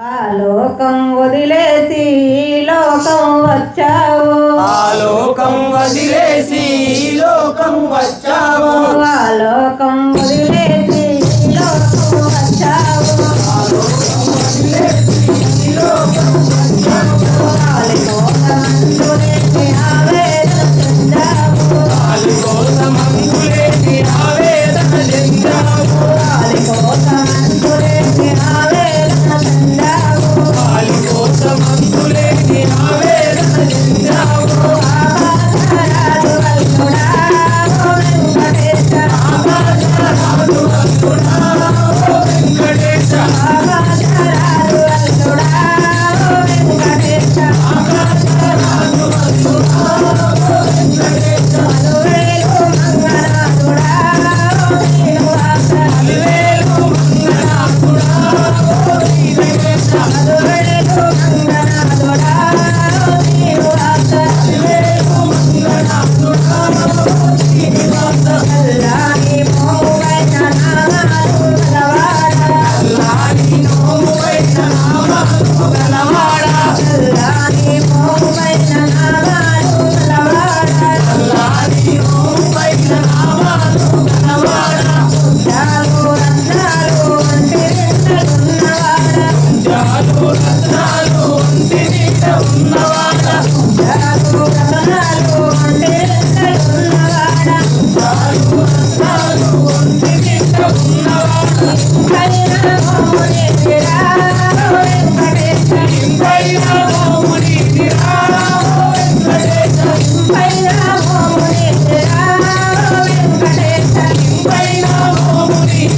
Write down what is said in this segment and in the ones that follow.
ఆలోకం వదిలేసి లోకం వచ్చావు. ఆలోకం వదిలేసి లోకం వచ్చావు. Alokam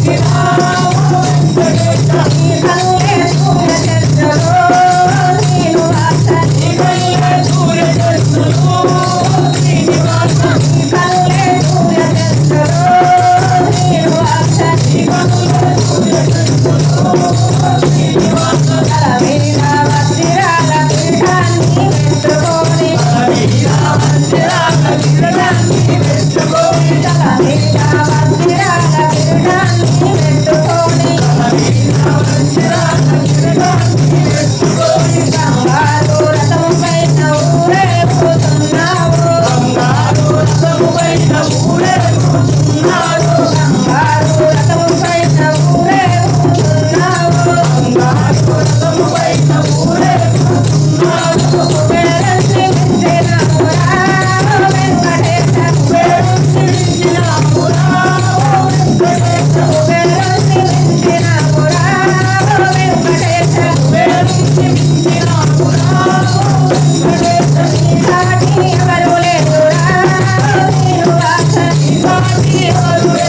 Get out. Yeah.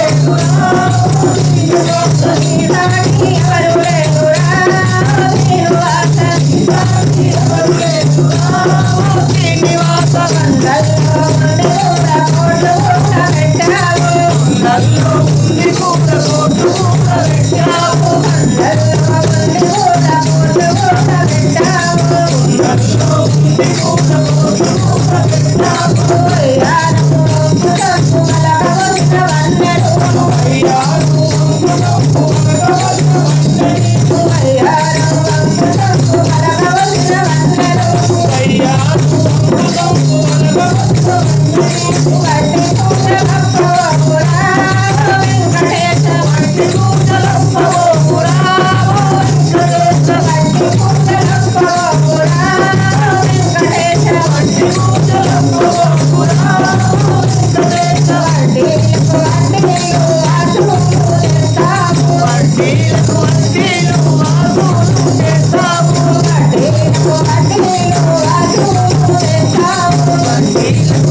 Thank you.